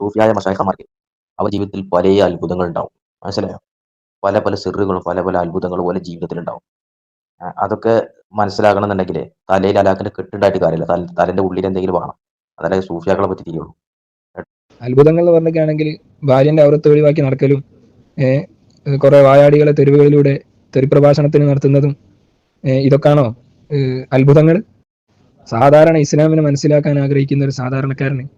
സൂഫിയായ മഷായഖന്മാർക്ക് അവ ജീവിതത്തിൽ പല അത്ഭുതങ്ങൾ ഉണ്ടാവും മനസ്സിലായോ? പല പല സിറുകളും പല പല അത്ഭുതങ്ങളും പോലെ ജീവിതത്തിൽ ഉണ്ടാവും അതൊക്കെ മനസ്സിലാകണം എന്നുണ്ടെങ്കിൽ തലയിൽ അലാക്കിന്റെ കെട്ടുണ്ടായിട്ട് കാര്യമില്ല. തല- തലന്റെ ഉള്ളിൽ എന്തെങ്കിലും വേണം. അതല്ലേ സൂഫിയാക്കളെ പറ്റി തിരിയുള്ളൂ. അത്ഭുതങ്ങൾ എന്ന് പറഞ്ഞൊക്കെയാണെങ്കിൽ ഭാര്യന്റെ ഔറത്ത് ഒഴിവാക്കി നടക്കലും കുറെ വായാടികളെ തെരുവുകളിലൂടെ തെരുപ്രഭാഷണത്തിന് നടത്തുന്നതും ഇതൊക്കെയാണോ അത്ഭുതങ്ങൾ? സാധാരണ ഇസ്ലാമിനെ മനസ്സിലാക്കാൻ ആഗ്രഹിക്കുന്ന ഒരു സാധാരണക്കാരന്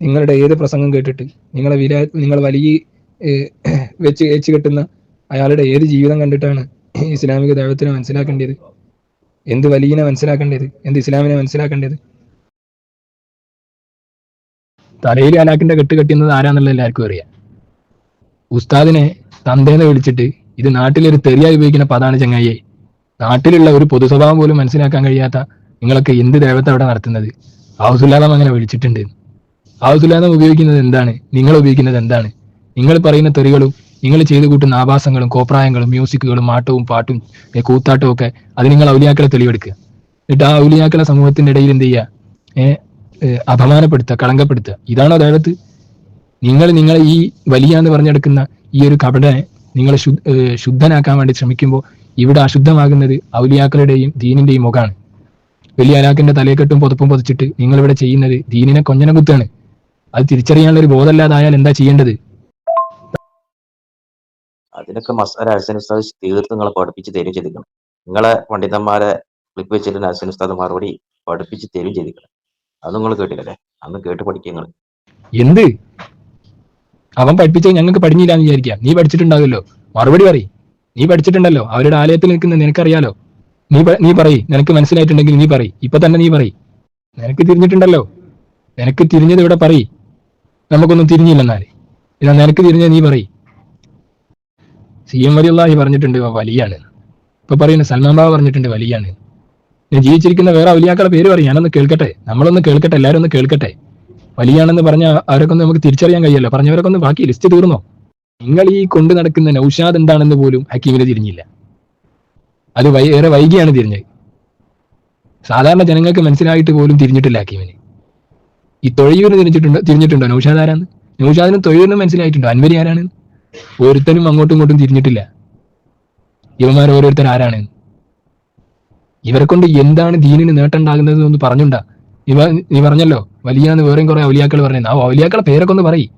നിങ്ങളുടെ ഏത് പ്രസംഗം കേട്ടിട്ട് നിങ്ങളെ വില നിങ്ങൾ വലിയ വെച്ച് ഏച്ചു കെട്ടുന്ന അയാളുടെ ഏത് ജീവിതം കണ്ടിട്ടാണ് ഇസ്ലാമിക ദൈവത്തിനെ മനസ്സിലാക്കേണ്ടത്? എന്ത് വലിയനെ മനസ്സിലാക്കേണ്ടത്? എന്ത് ഇസ്ലാമിനെ മനസ്സിലാക്കേണ്ടത്? തലയിൽ അലാക്കിന്റെ കെട്ട് കെട്ടുന്നത് ആരാന്നുള്ള എല്ലാവർക്കും അറിയാം. ഉസ്താദിനെ തന്തേന്ന് വിളിച്ചിട്ട് ഇത് നാട്ടിലൊരു തെറിയായി ഉപയോഗിക്കുന്ന പദാണ് ചങ്ങായിയെ. നാട്ടിലുള്ള ഒരു പൊതുസ്വഭാവം പോലും മനസ്സിലാക്കാൻ കഴിയാത്ത നിങ്ങളൊക്കെ എന്ത് ദൈവത്തെ അവിടെ നടത്തുന്നത്? ഹൗസുല്ലാദം അങ്ങനെ വിളിച്ചിട്ടുണ്ട്. ഹൗസുല്ലാദം ഉപയോഗിക്കുന്നത് എന്താണ്? നിങ്ങൾ ഉപയോഗിക്കുന്നത് എന്താണ്? നിങ്ങൾ പറയുന്ന തെറികളും നിങ്ങൾ ചെയ്തു കൂട്ടുന്ന ആഭാസങ്ങളും കോപ്രായങ്ങളും മ്യൂസിക്കുകളും ആട്ടവും പാട്ടും കൂത്താട്ടവും ഒക്കെ അത് നിങ്ങൾ ഔലിയാക്കളെ തെളിവെടുക്കുക. എന്നിട്ട് ആ ഔലിയാക്കളെ സമൂഹത്തിന്റെ ഇടയിൽ എന്ത് ചെയ്യുക? അപമാനപ്പെടുത്തുക കളങ്കപ്പെടുത്തുക. ഇതാണോ അതായത് നിങ്ങൾ നിങ്ങളെ ഈ വലിയ എന്ന് പറഞ്ഞെടുക്കുന്ന ഈ ഒരു കപടനെ നിങ്ങൾ ശുദ്ധനാക്കാൻ വേണ്ടി ശ്രമിക്കുമ്പോൾ ഇവിടെ അശുദ്ധമാകുന്നത് ഔലിയാക്കളുടെയും ദീനിന്റെയും മുഖമാണ് വലിയ അലാക്കിന്റെ തലയെക്കെട്ടും പുതപ്പും പൊതിച്ചിട്ട് നിങ്ങൾ ഇവിടെ ചെയ്യുന്നത് ദീനിനെ കൊഞ്ഞനെ കുത്താണ് അത് തിരിച്ചറിയാനുള്ള ഒരു ബോധമല്ലാതായാൽ എന്താ ചെയ്യേണ്ടത്? അതിനൊക്കെ മസാല ഹസൻ ഉസ്താദ് തീർത്ത് നിങ്ങളെ പഠിപ്പിച്ച് തരും ചെയ്തിരിക്കണം. നിങ്ങളെ പണ്ഡിതന്മാരെ ക്ലിപ്പ് വെച്ചിട്ട് ഹസൻ ഉസ്താദ് മറുപടി പഠിപ്പിച്ച് തരും ചെയ്തിരിക്കണം. അത് നിങ്ങൾ കേട്ടില്ലല്ലേ? അന്ന് കേട്ട് പഠിക്കുക നിങ്ങൾ എന്ത്? അവൻ പഠിപ്പിച്ചത് ഞങ്ങൾക്ക് പഠിഞ്ഞില്ല എന്ന് വിചാരിക്കാം നീ പഠിച്ചിട്ടുണ്ടാവല്ലോ മറുപടി പറയും. നീ പഠിച്ചിട്ടുണ്ടല്ലോ. അവരുടെ ആലയത്തിൽ നിൽക്കുന്ന നിനക്കറിയാലോ. നീ നീ പറയ്. നിനക്ക് മനസ്സിലായിട്ടുണ്ടെങ്കിൽ നീ പറയ്. ഇപ്പൊ തന്നെ നീ പറയ്. നിനക്ക് തിരിഞ്ഞിട്ടുണ്ടല്ലോ. നിനക്ക് തിരിഞ്ഞത് ഇവിടെ പറയ്. നമുക്കൊന്നും തിരിഞ്ഞില്ലെന്നാൽ. ഇതാ നിനക്ക് തിരിഞ്ഞ നീ പറയ്. സി എം വലിയുള്ള പറഞ്ഞിട്ടുണ്ട് വലിയാണ്. ഇപ്പൊ പറയുന്ന സൽമാൻ ബാബ പറഞ്ഞിട്ടുണ്ട് വലിയാണ്. ഞാൻ ജീവിച്ചിരിക്കുന്ന വേറെ വലിയാക്കളുടെ പേര് പറയും ഞാനൊന്ന് കേൾക്കട്ടെ. നമ്മളൊന്ന് കേൾക്കട്ടെ എല്ലാവരും ഒന്ന് കേൾക്കട്ടെ. വലിയാണെന്ന് പറഞ്ഞ അവരൊക്കെ ഒന്ന് നമുക്ക് തിരിച്ചറിയാൻ കഴിയല്ലോ. പറഞ്ഞവരൊക്കെ ഒന്ന് ബാക്കി ലിസ്റ്റ് തീർന്നോ? നിങ്ങൾ ഈ കൊണ്ടു നടക്കുന്ന നൌഷാദ് എന്താണെന്ന് പോലും ഹക്കീമിന് തിരിഞ്ഞില്ല. അത് ഏറെ വൈകിയാണ് തിരിഞ്ഞത്. സാധാരണ ജനങ്ങൾക്ക് മനസ്സിലായിട്ട് പോലും തിരിഞ്ഞിട്ടില്ല ഹക്കീമിന്. ഈ തൊഴിയൂര് തിരിഞ്ഞിട്ടുണ്ടോ തിരിഞ്ഞിട്ടുണ്ടോ? നൗഷാദ് ആരാന്ന്? നൗഷാദിന് തൊഴിയൂരിന് മനസ്സിലായിട്ടുണ്ടോ? അൻവരി ആരാണ് ഓരോരുത്തരും അങ്ങോട്ടും ഇങ്ങോട്ടും തിരിഞ്ഞിട്ടില്ല. ഇവന്മാർ ഓരോരുത്തർ ആരാണ് ഇവരെ കൊണ്ട് എന്താണ് ദീനിന് നേട്ടമുണ്ടാകുന്നത് എന്ന് പറഞ്ഞുണ്ടാ. ഇവ നീ പറഞ്ഞല്ലോ വലിയാന്ന് വേറെയും കുറെ ഔലിയാക്കൾ പറയുന്നത്. ആ ഔലിയാക്കളെ പേരൊക്കെ ഒന്ന് പറയും.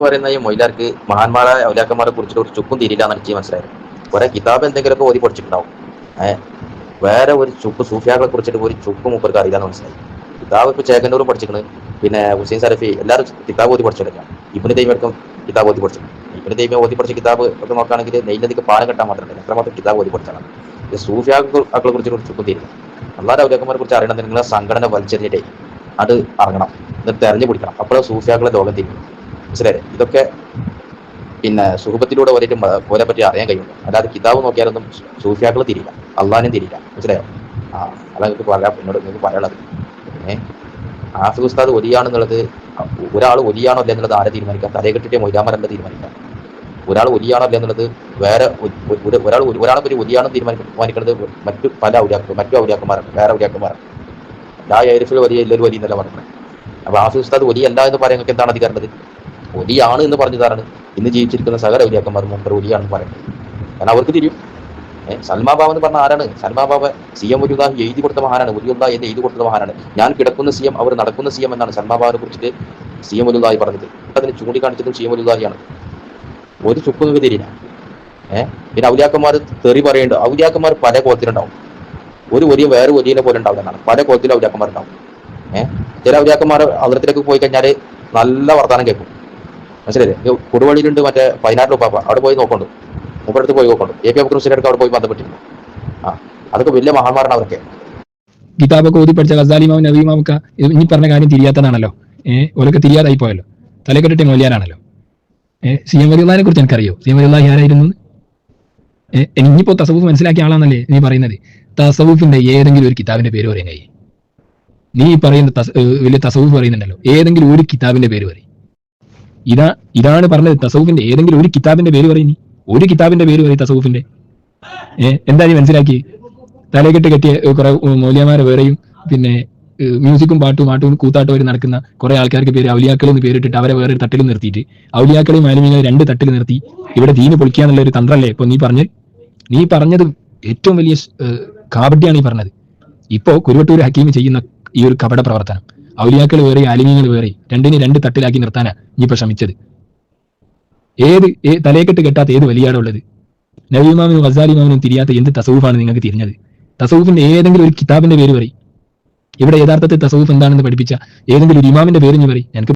പറയുന്ന ഈ മൊയിലാർക്ക് മഹാന്മാരായ ഔലിയാക്കന്മാരെ കുറിച്ചിട്ട് ചുക്കും തിരിയില്ല എന്ന് എനിക്ക് മനസ്സിലായത്. കുറെ കിതാബ് എന്തെങ്കിലുമൊക്കെ ഓതി പഠിച്ചിട്ടുണ്ടാവും. ഏഹ് വേറെ ഒരു ചുക്ക് സൂഫിയാക്കളെ കുറിച്ചിട്ട് ഒരു ചുക്കും മൂപ്പർക്ക് അറിയില്ലാന്ന് മനസ്സിലായി. കിതാബ് ഇപ്പൊ ചേക്കന്നൂറും പഠിച്ചിരിക്കണ് പിന്നെ ഹുസൈൻ സറഫി എല്ലാവരും കിതാബ് ഓതി പഠിച്ചിട്ടില്ല ഇബിന് ദൈവം കിതാബ് ഓതി പഠിച്ചു ഇബിന് ദൈവം ഓതി പഠിച്ച കിതാബ് ഒക്കെ നോക്കുകയാണെങ്കിൽ നെയ്യിലധികം പാലം കെട്ടാൻ മാത്രമല്ല എത്രമാത്രം കിതാബ് ഓതി പഠിച്ചാണ് സൂഫിയാക്കളെ കുറിച്ച് ചുക്കും അല്ലാതെ ഔലിയാക്കന്മാരെ കുറിച്ച് അറിയണം നിങ്ങളെ സംഘടന വലിച്ചെറിഞ്ഞിട്ടേ അത് അറങ്ങണം എന്നിട്ട് തെരഞ്ഞു പിടിക്കണം. അപ്പോഴേ സൂഫിയാക്കളെ ലോകം തിരിക്കും മനസ്സിലായേ ഇതൊക്കെ പിന്നെ സുഹൃത്തിലൂടെ ഒരേ പോലെ പറ്റി അറിയാൻ കഴിയും. അല്ലാതെ കിതാബ് നോക്കിയാലൊന്നും സൂഫിയാക്കൾ തിരിയില്ല. അള്ളാനും തിരിയില്ല. മനസ്സിലായോ? ആ അതാ നിങ്ങൾക്ക് പറയാം എന്നോട് നിങ്ങൾക്ക് പറയാനുള്ളത്. ഏഹ് ആഫി ഉസ്താദ് ഒലിയാണെന്നുള്ളത് ഒരാൾ ഒലിയാണോ അല്ല എന്നുള്ളത് ആരെ തീരുമാനിക്കാം? തലയെ കെട്ടിട്ട് മൊയ്താമരല്ല തീരുമാനിക്കാം. ഒരാൾ ഒലിയാണോ അല്ല എന്നുള്ളത് വേറെ ഒരാൾ ഒരാളെ പറ്റി ഒലിയാണെന്ന് തീരുമാനിക്കുന്നത് മറ്റു പല ഔലിയാക്കൾ മറ്റു ഔലിയാക്കന്മാരാണ് വേറെ ഔലിയാക്കന്മാരാണ്. ലാ ഏരിഫിൽ വലിയ എല്ലാവരും വലിയ എന്നല്ല പറഞ്ഞത്. അപ്പൊ ആഫി ഉസ്താദ് ഒലിയല്ല എന്ന് പറയുന്നത് എന്താണ് അധികാരമുള്ളത് ഒലിയാണ് എന്ന് പറഞ്ഞതാണ്. ഇന്ന് ജീവിച്ചിരിക്കുന്ന സകല ഔലിയാക്കന്മാർ മുമ്പ് ഒലിയാണെന്ന് പറയുന്നത്. കാരണം അവർക്ക് തിരിയും. ഏഹ് സൽമാ ബാബ എന്ന് പറഞ്ഞ ആരാണ്? സൽമാ ബാബ സി എം ഒരുദാഹി എഴുതി കൊടുത്ത മഹാനാണ്. ഉലിയുല്ല എന്ന് എഴുതി കൊടുത്ത മഹാനാണ്. ഞാൻ കിടക്കുന്ന സി എം അവർ നടക്കുന്ന സി എം എന്നാണ് സൽമാ ബാബിനെ കുറിച്ചിട്ട് സി എം ഒരുദാഹി പറഞ്ഞത്. അതിന് ചൂണ്ടിക്കാണിച്ചതും സി എം ഒരുദാഹിയാണ് ഒരു ചുക്കും തിരിയില്ല ഏഹ് പിന്നെ ഔലിയാക്കന്മാർ തെറി പറയുന്നുണ്ട് ഔലിയാക്കന്മാർ പല കോലത്തിലുണ്ടാവും. ഒരു ഒരു വേറെ ഒരിയെ പോലെ ഉണ്ടാവുന്നതാണ് പല കോലത്തിൽ ഔലിയാക്കന്മാർ ഉണ്ടാവും ഏഹ് ചില ഔലിയാക്കന്മാർ അതിർത്തിലേക്ക് പോയി കഴിഞ്ഞാൽ നല്ല വർത്തമാനം കേൾക്കും. മനസ്സിലായില്ലേ? കൊടുവള്ളിയിലുണ്ട് മറ്റേ പതിനാറ് പാപ്പ അവിടെ പോയി നോക്കണ്ട്. മൂപ്പരടുത്ത് പോയി നോക്കണം എ പി അബ്ദുൾ ഹുസൈനടുക്ക് അവിടെ പോയി ബന്ധപ്പെട്ടിരുന്നു. ആ അതൊക്കെ വലിയ മഹാന്മാരാണ് അവരൊക്കെ. കിതാബൊക്കെ ഓതി പഠിച്ച ഗസാലിമാവും നവീമാവൊക്കെ ഇനി പറഞ്ഞ കാര്യം തിരിയാത്തതാണല്ലോ. ഏഹ് ഓരൊക്കെ തിരിയാതായി പോയല്ലോ. തലക്കെട്ടിട്ട് മൊലിയാരാണല്ലോ ഏഹ് സി എം വലിയുള്ളതിനെ കുറിച്ച് എനിക്കറിയോ? സി എം വലിയുള്ളാഹി ആരായിരുന്നു? ഏഹ് ഇനിയിപ്പോ തസവൂഫ് മനസ്സിലാക്കിയ ആളാണല്ലേ നീ പറയുന്നത്? തസവൂഫിന്റെ ഏതെങ്കിലും ഒരു കിതാബിന്റെ പേര് പറയാൻ കഴിയും നീ പറയുന്ന വലിയ തസവൂഫ് പറയുന്നുണ്ടല്ലോ. ഏതെങ്കിലും ഒരു കിതാബിന്റെ പേര് പറയും. ഇതാ ഇതാണ് പറഞ്ഞത് തസവൂഫിന്റെ ഏതെങ്കിലും ഒരു കിതാബിന്റെ പേര് പറയും നീ. ഒരു കിതാബിന്റെ പേര് പറയും തസവൂഫിന്റെ ഏഹ് എന്താ നീ മനസ്സിലാക്കി തലകെട്ട് കെട്ടിയ കുറെ മൂല്യമാരെ വേറെയും പിന്നെ മ്യൂസിക്കും പാട്ടും ആട്ടും കൂത്താട്ടും നടക്കുന്ന കുറെ ആൾക്കാർക്ക് പേര് ഔലിയാക്കൾ എന്ന് പേരിട്ടിട്ട് അവരെ വേറെ തട്ടിൽ നിർത്തിയിട്ട്. ഔലിയാക്കളെയും ആലിമീങ്ങളെ രണ്ട് തട്ടിൽ നിർത്തി. ഇവിടെ ദീന് പൊളിക്കുക എന്നുള്ള ഒരു തന്ത്രമല്ലേ ഇപ്പൊ നീ പറഞ്ഞ് നീ പറഞ്ഞത് ഏറ്റവും വലിയ കാബഡിയാണ് ഈ പറഞ്ഞത്. ഇപ്പോ കുരുവട്ടൂർ ഹക്കീം ചെയ്യുന്ന ഈ ഒരു കപട പ്രവർത്തനം ഔലിയാക്കൾ വേറെ ആലിമീങ്ങൾ വേറെ രണ്ടിനെ രണ്ട് തട്ടിലാക്കി നിർത്താനാ നീ ഇപ്പൊ ശ്രമിച്ചത്. ഏത് തലയെക്കെട്ട് കെട്ടാത്ത ഏത് വലിയാണ് ഉള്ളത് നബിമാമിനും വസാലിമാമിനും തിരിയാത്ത എന്ത് തസവൂഫാണ് നിങ്ങൾക്ക് തിരിഞ്ഞത്? തസവൂഫിന്റെ ഏതെങ്കിലും ഒരു കിതാബിന്റെ പേര് പറയും. ഇവിടെ യഥാർത്ഥത്തിൽ തസവൂഫ് എന്താണെന്ന് പഠിപ്പിച്ച ഏതെങ്കിലും ഒരു ഇമാമിന്റെ പേര് നീ പറയും. എനിക്ക്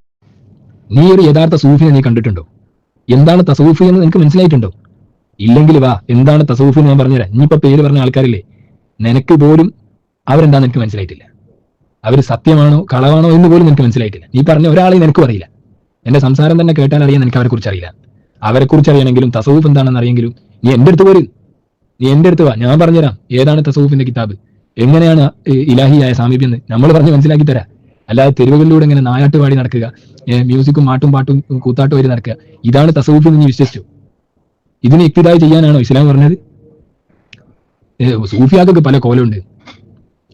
നീ ഒരു യഥാർത്ഥ സൂഫിനെ നീ കണ്ടിട്ടുണ്ടോ? എന്താണ് തസവൂഫ് എന്ന് നിനക്ക് മനസ്സിലായിട്ടുണ്ടോ? ഇല്ലെങ്കിൽ വാ എന്താണ് തസവൂഫ് എന്ന് ഞാൻ പറഞ്ഞുതരാം. ഇനിയിപ്പോ പേര് പറഞ്ഞ ആൾക്കാരില്ലേ? നിനക്ക് പോലും അവരെന്താന്ന് എനിക്ക് മനസ്സിലായിട്ടില്ല. അവർ സത്യമാണോ കളവാണോ എന്ന് പോലും നിനക്ക് മനസ്സിലായിട്ടില്ല. നീ പറഞ്ഞ ഒരാളെ നിനക്കും അറിയില്ല എന്റെ സംസാരം തന്നെ കേട്ടാൽ അറിയാൻ നിനക്ക് അവരെ കുറിച്ച് അറിയില്ല. അവരെ കുറിച്ച് അറിയണമെങ്കിലും തസൂഫ് എന്താണെന്ന് അറിയെങ്കിലും നീ എന്റെ അടുത്ത് പോരും. നീ എന്റെ അടുത്ത് വാ. ഞാൻ പറഞ്ഞുതരാം. ഏതാണ് തസൂഫിന്റെ കിതാബ്? എങ്ങനെയാണ് ഇലാഹിയായ സാമീപ്യം നമ്മൾ പറഞ്ഞ് മനസ്സിലാക്കി തരാം. അല്ലാതെ തെരുവുകളിലൂടെ ഇങ്ങനെ നായാട്ട് പാടി നടക്കുക മ്യൂസിക്കും മാട്ടും പാട്ടും കൂത്താട്ടും വരി നടക്കുക ഇതാണ് തസൂഫ് എന്ന് നീ വിശ്വസിച്ചു. ഇതിന് ഇക്തിതായി ചെയ്യാനാണോ ഇസ്ലാം പറഞ്ഞത്? സൂഫിയാക്കൊക്കെ പല കോലമുണ്ട്.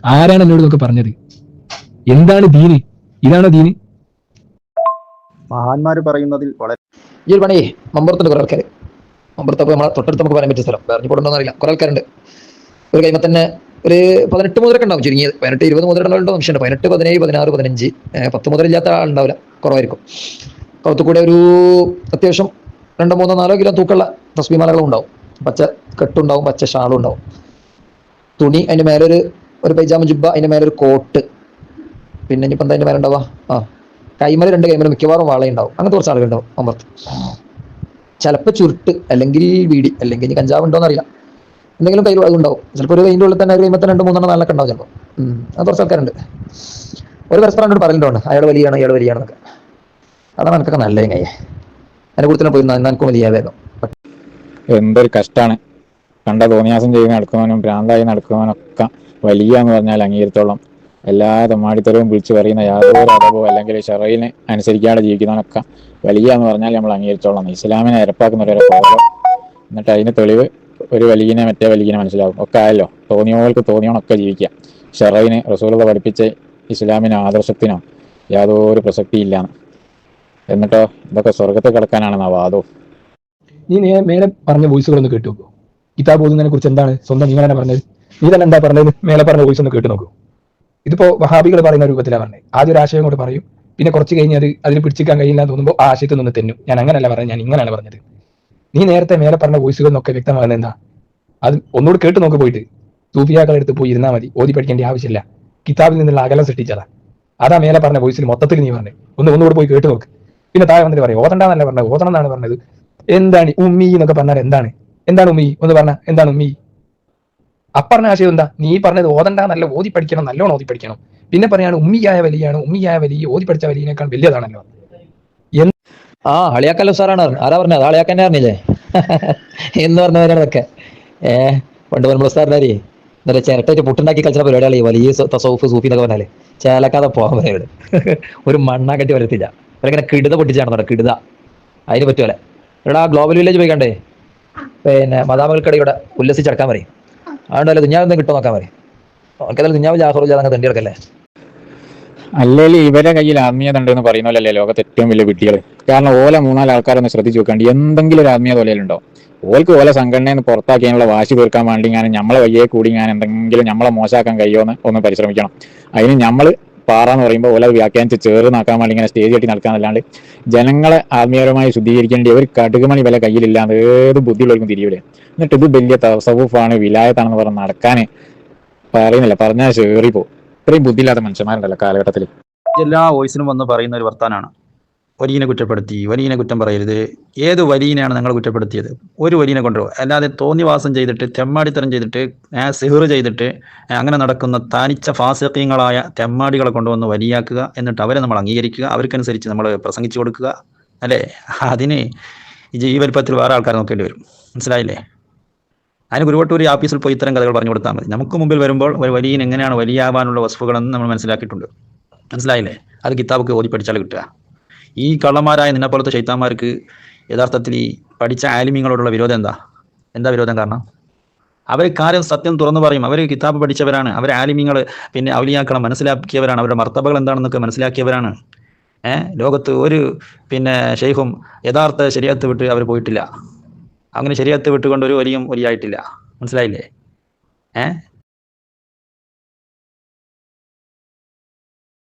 ആരാണ് എന്നോട് ഇതൊക്കെ പറഞ്ഞത്? എന്താണ് ദീന്? ഇതാണ് ദീന്? മഹാന്മാര് പറയുന്നതിൽ വളരെ ഈ ഒരു പണി മമ്പുറത്തുണ്ട് കുറെ ആൾക്കാർ മമ്പുറത്ത് നമ്മളെ തൊട്ടടുത്ത് നമുക്ക് പറയാൻ പറ്റിയ സ്ഥലം. വേറെ പോകണമെന്ന് അറിയില്ല. കുറെ ആൾക്കാരുണ്ട്. ഒരു കൈമ തന്നെ ഒരു പതിനെട്ട് മുതലൊക്കെ ഉണ്ടാവും. ചുരുങ്ങിയത് പതിനെട്ട് ഇരുപത് മുതൽ മുതലുണ്ടോ നിമിഷമുണ്ട് പതിനെട്ട് പതിനേഴ് പതിനാറ് പതിനഞ്ച് പത്ത് മുതൽ ഇല്ലാത്ത ആളുണ്ടാവില്ല. കുറവായിരിക്കും. കൗത്തുകൂടെ ഒരു അത്യാവശ്യം രണ്ടോ മൂന്നോ നാലോ കിലോ തൂക്കമുള്ള തസ്ബിമാലകളും ഉണ്ടാവും. പച്ച കെട്ടുണ്ടാവും പച്ച ഷാളും ഉണ്ടാവും. തുണി അതിന്റെ മേലൊരു ഒരു പൈജാമ ജുബ്ബ അതിന്റെ മേലൊരു കോട്ട്. പിന്നെ ഇനിയിപ്പോൾ എന്താ അതിന്റെ മേലുണ്ടാവുക? ആ കൈമല രണ്ട് കൈമല മിക്കവാറും വാളയുണ്ടാവും. അങ്ങനത്തെ കുറച്ച് ആളുകളുണ്ടാവും അമർത്ത് ചിലപ്പോൾ ചുരുട്ട് അല്ലെങ്കിൽ വീടി അല്ലെങ്കിൽ ഇനി കഞ്ചാവ് ഉണ്ടോ അറിയില്ല. എന്തെങ്കിലും കയ്യിൽ അതുണ്ടാവും. ചിലപ്പോൾ ഒരു കൈന്റെ ഉള്ളിൽ തന്നെ ഒരു കൈമത്തെ രണ്ട് മൂന്നെണ്ണം നാലൊക്കെ ഉണ്ടാവും ചിലപ്പോൾ അത് കുറച്ച് ആൾക്കാരുണ്ട്. ഒരു പരസ്പരം എന്നോട് പറയലുണ്ട് അയാൾ വലിയാണ് അയാൾ വലിയാണെന്നൊക്കെ അതാണ് എനിക്കൊക്കെ നല്ല കൈ അതിനെ കൂടുതൽ പോയി നനക്കും വലിയ വേഗം എന്തൊരു കഷ്ടമാണ് കണ്ട തോന്നിയാസം ചെയ്ത് നടക്കുന്നവനും ഭ്രാന്തായി നടക്കുന്നവനൊക്കെ വലിയ എന്ന് പറഞ്ഞാൽ അംഗീകരിച്ചോളം എല്ലാ തമ്മാടിത്തരവും വിളിച്ചു പറയുന്ന യാതൊരു അടവോ അല്ലെങ്കിൽ ഷെറയിന് അനുസരിക്കാതെ ജീവിക്കുന്നവനൊക്കെ വലിയ എന്ന് പറഞ്ഞാൽ നമ്മൾ അംഗീകരിച്ചോളാം. ഇസ്ലാമിനെ ഇരപ്പാക്കുന്നവരെ പോലെ എന്നിട്ട് അതിന് തെളിവ് ഒരു വലിയനെ മറ്റേ വലിയനെ മനസ്സിലാവും. ഒക്കെ ആയല്ലോ. തോന്നിയവൾക്ക് തോന്നിയോണൊക്കെ ജീവിക്കാം ഷെറയിന് റസൂലത പഠിപ്പിച്ച ഇസ്ലാമിന് ആദർശത്തിനോ യാതൊരു പ്രസക്തിയില്ലാന്ന്. എന്നിട്ടോ ഇതൊക്കെ സ്വർഗത്തിൽ കിടക്കാനാണെന്നാ വാദോ. നേ മേലെ പറഞ്ഞ വോയിസുകളൊന്ന് കേട്ടു നോക്കൂ. കിതാബ് ഓതുന്നതിനെ കുറിച്ച് എന്താണ് സ്വന്തം നീ തന്നെ പറഞ്ഞത്? നീ തന്നെ എന്താ പറഞ്ഞത്? മേലെ പറഞ്ഞ വോയിസ് ഒന്ന് കേട്ടു നോക്കൂ. ഇതിപ്പോ വഹാബികൾ പറയുന്ന രൂപത്തിലാണ് പറഞ്ഞത് ആദ്യം ഒരു ആശയം കൊണ്ട് പറയും. പിന്നെ കുറച്ച് കഴിഞ്ഞ് അത് അതിന് പിടിച്ചിക്കാൻ കഴിയില്ല എന്ന് തോന്നുമ്പോൾ ആ ആശയത്തിൽ നിന്ന് തെന്നു. ഞാൻ അങ്ങനെയല്ല പറഞ്ഞത് ഞാൻ ഇങ്ങനെയാണ് പറഞ്ഞത്. നീ നേരത്തെ മേലെ പറഞ്ഞ വോയിസുകൾ എന്നൊക്കെ വ്യക്തമാകുന്നത് എന്താ? അത് ഒന്നുകൂടി കേട്ട് നോക്ക് പോയിട്ട്. സൂഫിയാക്കളെ എടുത്ത് പോയി ഇരുന്നാൽ മതി. ഓതി പഠിക്കേണ്ട ആവശ്യമില്ല. കിതാബിൽ നിന്നുള്ള അകലം സൃഷ്ടിച്ചതാ. അതാ മേലെ പറഞ്ഞ വോയിസിൽ മൊത്തത്തിൽ നീ പറഞ്ഞു. ഒന്ന് ഒന്നുകൂടി പോയി കേട്ട് നോക്ക്. പിന്നെ താഴെ വന്നിട്ട് പറയും ഓതണ്ടെന്നല്ല പറഞ്ഞത് ഓതണം എന്നാണ് പറഞ്ഞത്. എന്താണ് ഉമ്മി എന്നൊക്കെ പറഞ്ഞാൽ എന്താണ്? എന്താണ് ഉമ്മി? ഒന്ന് പറഞ്ഞ എന്താണ് ഉമ്മി? അപ്പറഞ്ഞ ആശയം എന്താ? നീ പറഞ്ഞത് ഓതണ്ട നല്ല ഓതി പഠിക്കണം നല്ലോണം ഓതി പഠിക്കണം. പിന്നെ പറയാണ് ഉമ്മിയായ വലിയാണ് ഉമ്മിയായ വലിയ ഓതി പഠിച്ച വലിയനേക്കാൾ വലിയതാണല്ലോ. ആ അളിയാക്കല്ലോ സാറാണ്. ആരാ പറഞ്ഞത്? അളിയാക്കന്നെ പറഞ്ഞില്ലേ? എന്ന് പറഞ്ഞവരാണതൊക്കെ ഏഹ് പണ്ട് നമ്മൾ സാറിനാരി എന്താ ചിരട്ടായിട്ട് പുട്ടുണ്ടാക്കി കളിച്ച പരിപാടികളെ വലിയ തസോഫ് സൂഫി എന്നൊക്കെ പറഞ്ഞാൽ. ചേലക്കാതെ പോകാൻ പറയുന്നത് ഒരു മണ്ണാ കെട്ടി വരത്തില്ല. അവരങ്ങനെ കിടുത പൊട്ടിച്ചാണ് കിടുത. അതിന് പറ്റുമല്ലേ എടാ ഗ്ലോബൽ വില്ലേജ് പോയിക്കണ്ടേ? കണ്ടേ പിന്നെ മതാമകൾക്കിടയുടെ ഉല്ലസിച്ചടക്കാൻ പറയും. അതുകൊണ്ടല്ലേ കുഞ്ഞാവെന്തും കിട്ടുമോ നോക്കാൻ പറയും. അവർക്കെന്തായാലും കുഞ്ഞാവ് ജാഹറുജാ അങ്ങനെ തണ്ടി കിടക്കല്ലേ അല്ലെങ്കിൽ ഇവരെ കയ്യിൽ ആത്മീയത എന്ന് പറയുന്നല്ലേ ലോകത്തെ ഏറ്റവും വലിയ വിട്ടികൾ കാരണം ഓല മൂന്നാൽ ആൾക്കാരൊന്ന് ശ്രദ്ധിച്ചു നോക്കാണ്ട് എന്തെങ്കിലും ഒരു ആത്മീയത ഓലയിലുണ്ടോ ഓൽക്ക് ഓല സംഘടനയിൽ നിന്ന് വാശി തീർക്കാൻ വേണ്ടി ഞാൻ നമ്മളെ വയ്യേ കൂടി ഞാൻ എന്തെങ്കിലും നമ്മളെ മോശമാക്കാൻ കഴിയുമോ എന്ന് ഒന്ന് പരിശ്രമിക്കണം. അതിന് നമ്മൾ പാറാന്ന് പറയുമ്പോൾ ഓല വ്യാഖ്യാനിച്ച് ചേർന്നാക്കാൻ വേണ്ടി ഇങ്ങനെ സ്റ്റേജ് കെട്ടി നടക്കാന്നല്ലാണ്ട് ജനങ്ങളെ ആത്മീയപരമായി ശുദ്ധീകരിക്കേണ്ടി ഒരു കടുകുമണി വില കയ്യിലില്ലാതെ ഏത് ബുദ്ധിയുള്ളവർക്കും തിരിയൂലേ. എന്നിട്ട് ഇത് വലിയ തസവുഫാണ് വിലായത്താണെന്ന് പറഞ്ഞ് നടക്കാൻ പറയുന്നില്ല. പറഞ്ഞാൽ ചേറിപ്പോ ഇത്രയും ബുദ്ധിയില്ലാത്ത മനുഷ്യന്മാരുണ്ടല്ലോ കാലഘട്ടത്തിൽ എല്ലാ വോയിസിനും വന്ന് പറയുന്ന ഒരു വർത്താനാണ്. വലിയനെ കുറ്റപ്പെടുത്തി വലിയനെ കുറ്റം പറയരുത്. ഏത് വലിയനെയാണ് നിങ്ങൾ കുറ്റപ്പെടുത്തിയത്? ഒരു വലിയനെ കൊണ്ടുപോകും അല്ലാതെ തോന്നിവാസം ചെയ്തിട്ട് തെമ്മാടിത്തരം ചെയ്തിട്ട് സിഹർ ചെയ്തിട്ട് അങ്ങനെ നടക്കുന്ന താനിച്ച ഫാസിഖ്യങ്ങളായ തെമ്മാടികളെ കൊണ്ടുവന്ന് വലിയാക്കുക എന്നിട്ട് അവരെ നമ്മൾ അംഗീകരിക്കുക അവർക്കനുസരിച്ച് നമ്മൾ പ്രസംഗിച്ചു കൊടുക്കുക അല്ലേ? അതിന് ഈ വലിപ്പത്തിൽ വേറെ ആൾക്കാരെ നോക്കേണ്ടി വരും. മനസ്സിലായില്ലേ? അതിന് ഗുരുവട്ടൂർ ആഫീസിൽ പോയി ഇത്തരം കഥകൾ പറഞ്ഞു കൊടുത്താൽ മതി. നമുക്ക് മുമ്പിൽ വരുമ്പോൾ ഒരു വലിയൻ എങ്ങനെയാണ് വലിയാവാനുള്ള വസ്തുക്കളെന്ന് നമ്മൾ മനസ്സിലാക്കിയിട്ടുണ്ട്. മനസ്സിലായില്ലേ? അത് കിതാബൊക്കെ ഓതി പഠിച്ചാൽ കിട്ടുക. ഈ കള്ളന്മാരായ നിന്നെ പോലത്തെ ശൈത്താന്മാർക്ക് യഥാർത്ഥത്തിൽ ഈ പഠിച്ച ആലിമ്യങ്ങളോടുള്ള വിരോധം എന്താ? എന്താ വിരോധം കാരണം? അവർ കാര്യം സത്യം തുറന്നു പറയും. അവർ കിതാബ് പഠിച്ചവരാണ്. അവർ ആലിമ്യങ്ങൾ പിന്നെ അവലിയാക്കണം മനസ്സിലാക്കിയവരാണ്. അവരുടെ മർത്തബകൾ എന്താണെന്നൊക്കെ മനസ്സിലാക്കിയവരാണ്. ഏഹ് ലോകത്ത് ഒരു പിന്നെ ഷെയ്ഖും യഥാർത്ഥ ശരിയത്ത് വിട്ട് അവർ പോയിട്ടില്ല. അങ്ങനെ ശരിയത്ത് വിട്ടുകൊണ്ട് ഒരു വലിയും വലിയായിട്ടില്ല. മനസ്സിലായില്ലേ? ഏഹ്